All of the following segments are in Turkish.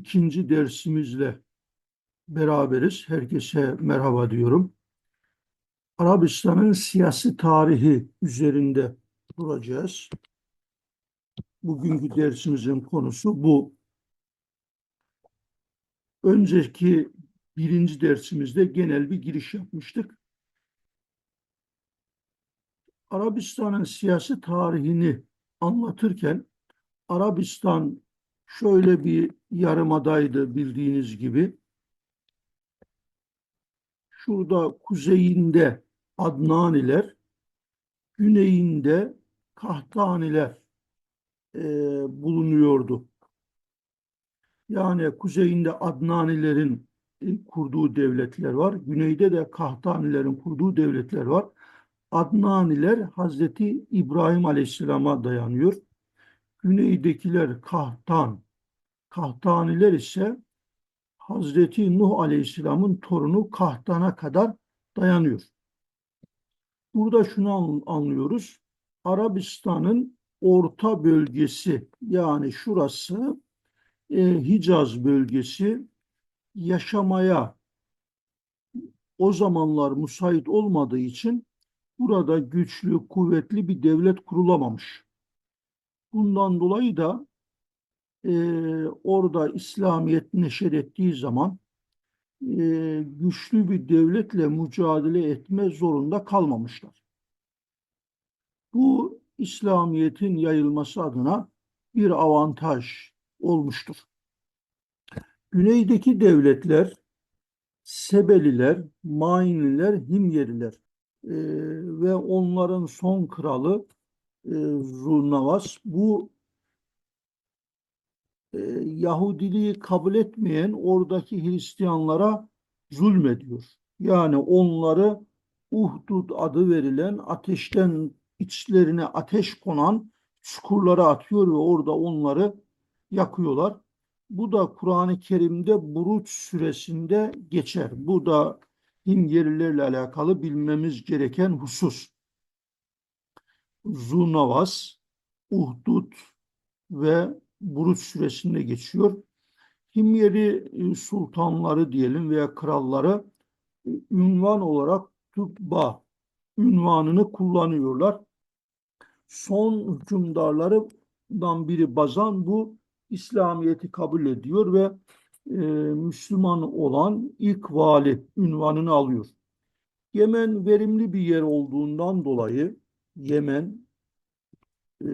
ikinci dersimizle beraberiz. Herkese merhaba diyorum. Arabistan'ın siyasi tarihi üzerinde duracağız. Bugünkü dersimizin konusu bu. Önceki birinci dersimizde genel bir giriş yapmıştık. Arabistan'ın siyasi tarihini anlatırken Arabistan şöyle bir yarımadaydı bildiğiniz gibi. Şurada kuzeyinde Adnaniler, güneyinde Kahtaniler e, bulunuyordu. Yani kuzeyinde Adnanilerin e, kurduğu devletler var. Güneyde de Kahtanilerin kurduğu devletler var. Adnaniler Hazreti İbrahim Aleyhisselam'a dayanıyor. Güneydekiler Kahtan, Kahtaniler ise Hazreti Nuh Aleyhisselam'ın torunu Kahtan'a kadar dayanıyor. Burada şunu anlıyoruz. Arabistan'ın orta bölgesi yani şurası e, Hicaz bölgesi yaşamaya o zamanlar müsait olmadığı için burada güçlü, kuvvetli bir devlet kurulamamış. Bundan dolayı da e, orada İslamiyet neşer ettiği zaman e, güçlü bir devletle mücadele etme zorunda kalmamışlar. Bu İslamiyet'in yayılması adına bir avantaj olmuştur. Güneydeki devletler Sebeliler, Mainliler, Himyeriler e, ve onların son kralı e, Zurnavas bu e, Yahudiliği kabul etmeyen oradaki Hristiyanlara zulmediyor. Yani onları Uhdud adı verilen ateşten içlerine ateş konan çukurlara atıyor ve orada onları yakıyorlar. Bu da Kur'an-ı Kerim'de Buruç süresinde geçer. Bu da Himyerilerle alakalı bilmemiz gereken husus. Zunavas, Uhdud ve Buruç süresinde geçiyor. Himyeri e, sultanları diyelim veya kralları e, ünvan olarak Tubba ünvanını kullanıyorlar. Son hükümdarlarından biri Bazan bu İslamiyet'i kabul ediyor ve e, Müslüman olan ilk vali ünvanını alıyor. Yemen verimli bir yer olduğundan dolayı Yemen e,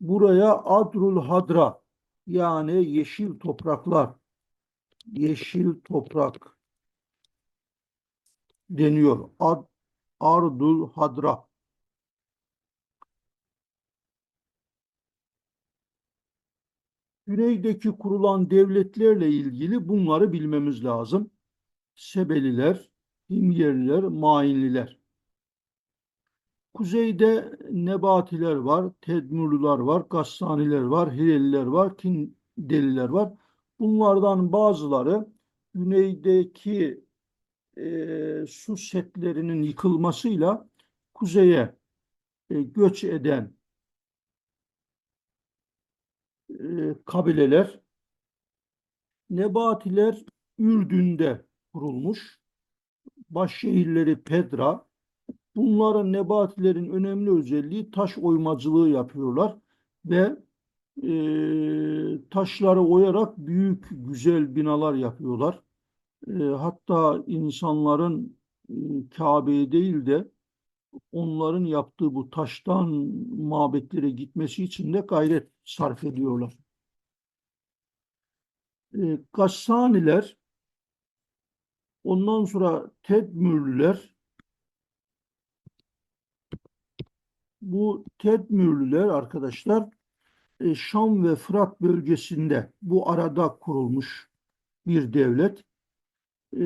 buraya Adrul Hadra yani yeşil topraklar yeşil toprak deniyor. Ad, Ardul Hadra. Güneydeki kurulan devletlerle ilgili bunları bilmemiz lazım. Sebeliler, Himyerliler, Mainliler. Kuzeyde Nebatiler var, Tedmurlular var, Gassaniler var, Hireliler var, Kindeliler var. Bunlardan bazıları güneydeki e, su setlerinin yıkılmasıyla kuzeye e, göç eden e, kabileler. Nebatiler Ürdün'de kurulmuş. Baş şehirleri Pedra, Bunların nebatilerin önemli özelliği taş oymacılığı yapıyorlar ve e, taşları oyarak büyük güzel binalar yapıyorlar. E, hatta insanların e, Kabe'ye değil de onların yaptığı bu taştan mabetlere gitmesi için de gayret sarf ediyorlar. E, Gassaniler, ondan sonra Tedmürlüler, bu Tedmürlüler arkadaşlar e, Şam ve Fırat bölgesinde bu arada kurulmuş bir devlet e,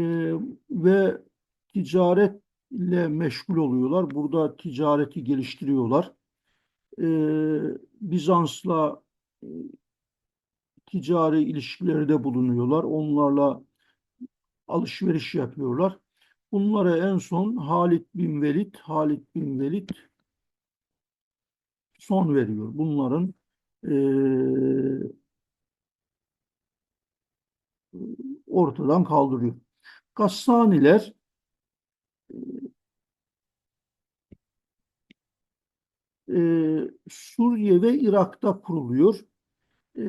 ve ticaretle meşgul oluyorlar. Burada ticareti geliştiriyorlar. E, Bizans'la ticari ilişkilerde bulunuyorlar. Onlarla alışveriş yapıyorlar. Bunlara en son Halit bin Velid, Halit bin Velid son veriyor. Bunların e, ortadan kaldırıyor. Gassaniler e, Suriye ve Irak'ta kuruluyor. E,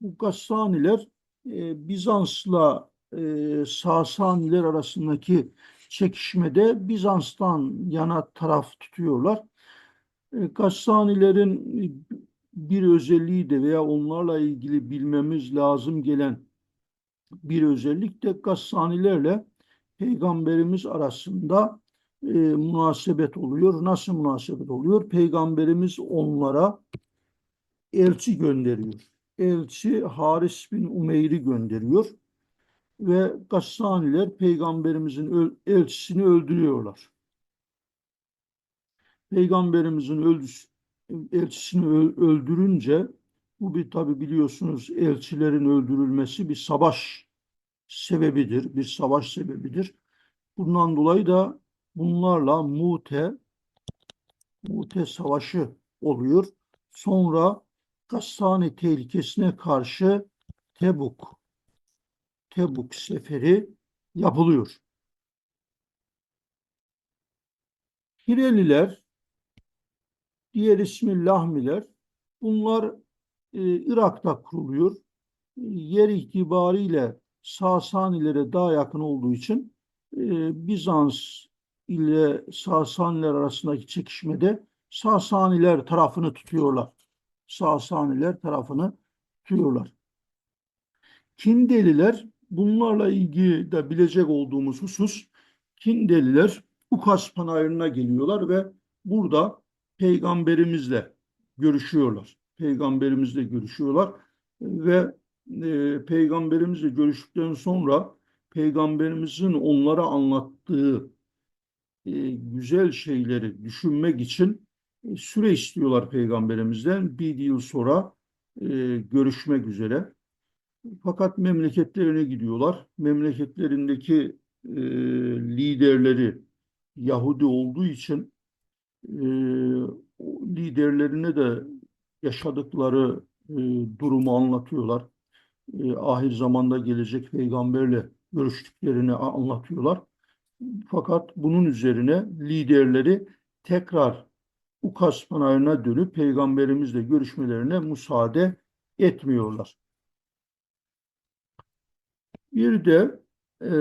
bu Gassaniler e, Bizans'la e, Sasaniler arasındaki çekişmede Bizans'tan yana taraf tutuyorlar. E, Gassanilerin bir özelliği de veya onlarla ilgili bilmemiz lazım gelen bir özellik de Gassanilerle Peygamberimiz arasında e, münasebet oluyor. Nasıl münasebet oluyor? Peygamberimiz onlara elçi gönderiyor. Elçi Haris bin Umeyr'i gönderiyor ve Gassaniler peygamberimizin elçisini öldürüyorlar. Peygamberimizin öldüsü, elçisini öldürünce bu bir tabi biliyorsunuz elçilerin öldürülmesi bir savaş sebebidir, bir savaş sebebidir. Bundan dolayı da bunlarla Mute Mute Savaşı oluyor. Sonra Gassani tehlikesine karşı Tebuk Tebuk seferi yapılıyor. Hireliler, diğer ismi Lahmiler, bunlar e, Irak'ta kuruluyor. Yer itibariyle Sasanilere daha yakın olduğu için e, Bizans ile Sasaniler arasındaki çekişmede Sasaniler tarafını tutuyorlar. Sasaniler tarafını tutuyorlar. Kindeliler bunlarla ilgili de bilecek olduğumuz husus Kindeliler Ukas Panayırı'na geliyorlar ve burada peygamberimizle görüşüyorlar. Peygamberimizle görüşüyorlar ve e, peygamberimizle görüştükten sonra peygamberimizin onlara anlattığı e, güzel şeyleri düşünmek için e, süre istiyorlar peygamberimizden. Bir yıl sonra e, görüşmek üzere. Fakat memleketlerine gidiyorlar. Memleketlerindeki e, liderleri Yahudi olduğu için liderlerine de yaşadıkları e, durumu anlatıyorlar. E, ahir zamanda gelecek peygamberle görüştüklerini anlatıyorlar. Fakat bunun üzerine liderleri tekrar Ukas Pınarı'na dönüp peygamberimizle görüşmelerine müsaade etmiyorlar. Bir de e,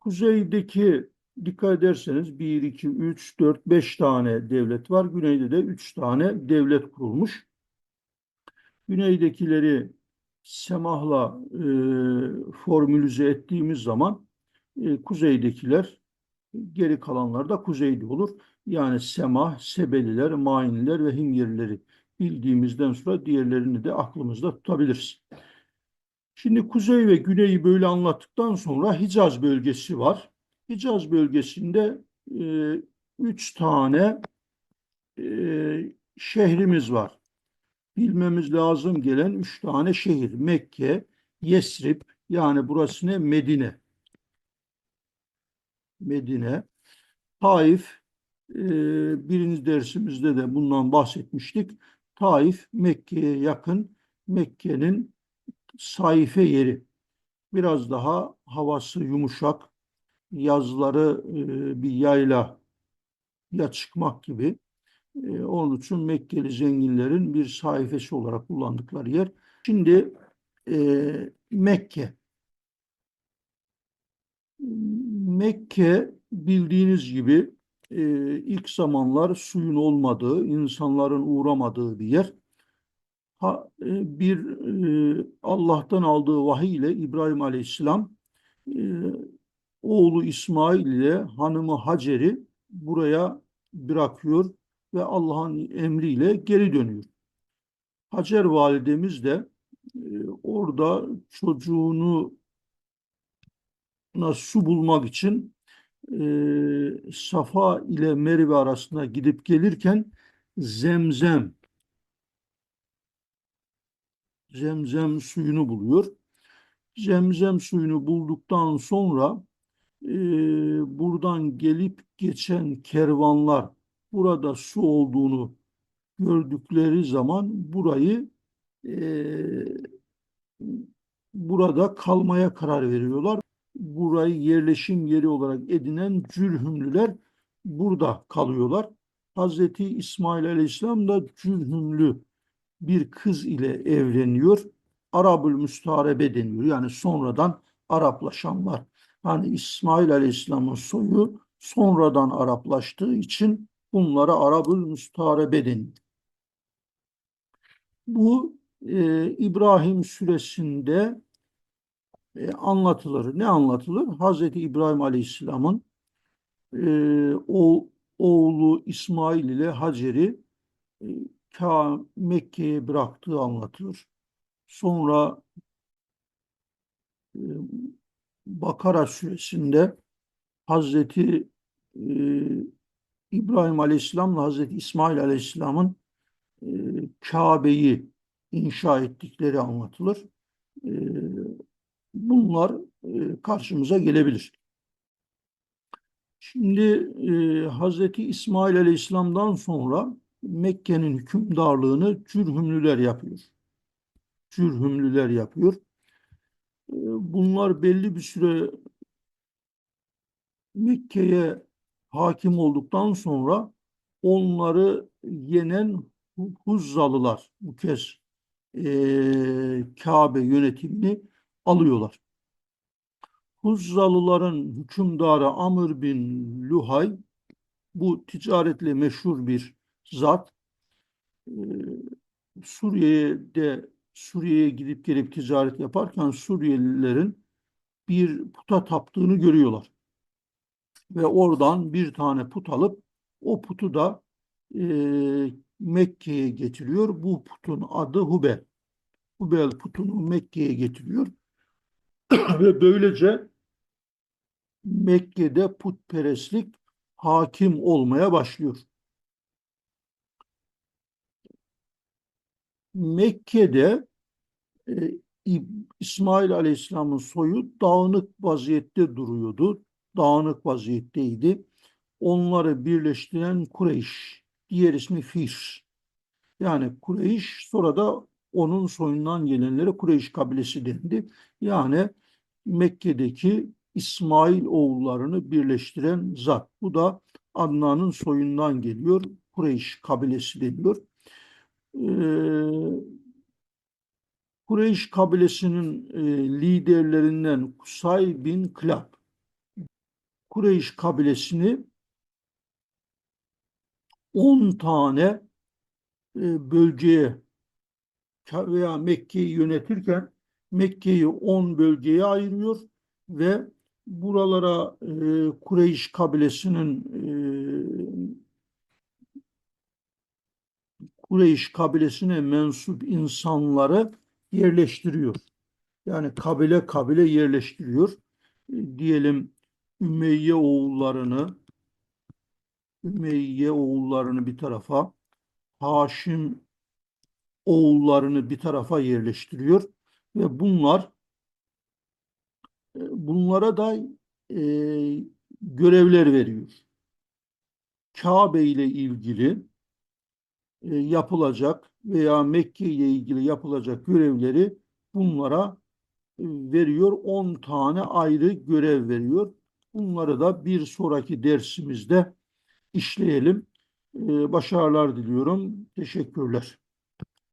kuzeydeki dikkat ederseniz 1, 2, 3, 4, 5 tane devlet var. Güneyde de 3 tane devlet kurulmuş. Güneydekileri semahla e, formülize ettiğimiz zaman e, kuzeydekiler geri kalanlar da kuzeyde olur. Yani semah, sebeliler, mainiler ve himyerileri bildiğimizden sonra diğerlerini de aklımızda tutabiliriz. Şimdi kuzey ve güneyi böyle anlattıktan sonra Hicaz bölgesi var. Hicaz bölgesinde e, üç tane e, şehrimiz var. Bilmemiz lazım gelen üç tane şehir. Mekke, Yesrib yani burası ne? Medine. Medine. Taif, e, birinci dersimizde de bundan bahsetmiştik. Taif, Mekke'ye yakın. Mekke'nin sayfe yeri. Biraz daha havası yumuşak, yazları e, bir yayla ya çıkmak gibi. E, onun için Mekkeli zenginlerin bir sayfesi olarak kullandıkları yer. Şimdi e, Mekke. Mekke bildiğiniz gibi ilk zamanlar suyun olmadığı, insanların uğramadığı bir yer bir Allah'tan aldığı vahiy ile İbrahim Aleyhisselam oğlu İsmail ile hanımı Hacer'i buraya bırakıyor ve Allah'ın emriyle geri dönüyor. Hacer validemiz de orada çocuğunu su bulmak için Safa ile Merve arasında gidip gelirken Zemzem zemzem suyunu buluyor. Zemzem suyunu bulduktan sonra e, buradan gelip geçen kervanlar burada su olduğunu gördükleri zaman burayı eee, burada kalmaya karar veriyorlar. Burayı yerleşim yeri olarak edinen Cürhümlüler burada kalıyorlar. Hazreti İsmail Aleyhisselam da Cürhümlü bir kız ile evleniyor. Arabül Müstarebe deniyor. Yani sonradan Araplaşanlar. Hani İsmail Aleyhisselam'ın soyu sonradan Araplaştığı için bunlara Arabül Müstarebe deniyor. Bu e, İbrahim suresinde e, anlatılır. Ne anlatılır? Hazreti İbrahim Aleyhisselam'ın e, o oğlu İsmail ile Hacer'i e, Mekke'ye bıraktığı anlatılır. Sonra e, Bakara suresinde Hazreti e, İbrahim Aleyhisselam'la Hazreti İsmail Aleyhisselam'ın e, Kabe'yi inşa ettikleri anlatılır. E, bunlar e, karşımıza gelebilir. Şimdi e, Hazreti İsmail Aleyhisselam'dan sonra Mekke'nin hükümdarlığını Cürhümlüler yapıyor. Cürhümlüler yapıyor. E, bunlar belli bir süre Mekke'ye hakim olduktan sonra onları yenen Huzzalılar bu kez e, Kabe yönetimini alıyorlar. Huzzalıların hükümdarı Amr bin Luhay bu ticaretle meşhur bir zat. Ee, Suriye'de Suriye'ye gidip gelip ticaret yaparken Suriyelilerin bir puta taptığını görüyorlar. Ve oradan bir tane put alıp o putu da e, Mekke'ye getiriyor. Bu putun adı Hubel. Hubel putunu Mekke'ye getiriyor. Ve böylece Mekke'de putperestlik hakim olmaya başlıyor. Mekke'de e, İsmail Aleyhisselam'ın soyu dağınık vaziyette duruyordu. Dağınık vaziyetteydi. Onları birleştiren Kureyş, diğer ismi Firs. Yani Kureyş sonra da onun soyundan gelenlere Kureyş kabilesi dendi. Yani Mekke'deki İsmail oğullarını birleştiren zat. Bu da Adnan'ın soyundan geliyor. Kureyş kabilesi deniyor. Ee, Kureyş kabilesinin e, liderlerinden Kusay bin Klab Kureyş kabilesini 10 tane e, bölgeye veya Mekke'yi yönetirken Mekke'yi 10 bölgeye ayırıyor ve buralara e, Kureyş kabilesinin e, Kureyş kabilesine mensup insanları yerleştiriyor. Yani kabile kabile yerleştiriyor. E, diyelim Ümeyye oğullarını Ümeyye oğullarını bir tarafa Haşim oğullarını bir tarafa yerleştiriyor ve bunlar e, bunlara da e, görevler veriyor. Kabe ile ilgili yapılacak veya Mekke ile ilgili yapılacak görevleri bunlara e, veriyor. 10 tane ayrı görev veriyor. Bunları da bir sonraki dersimizde işleyelim. E, başarılar diliyorum. Teşekkürler.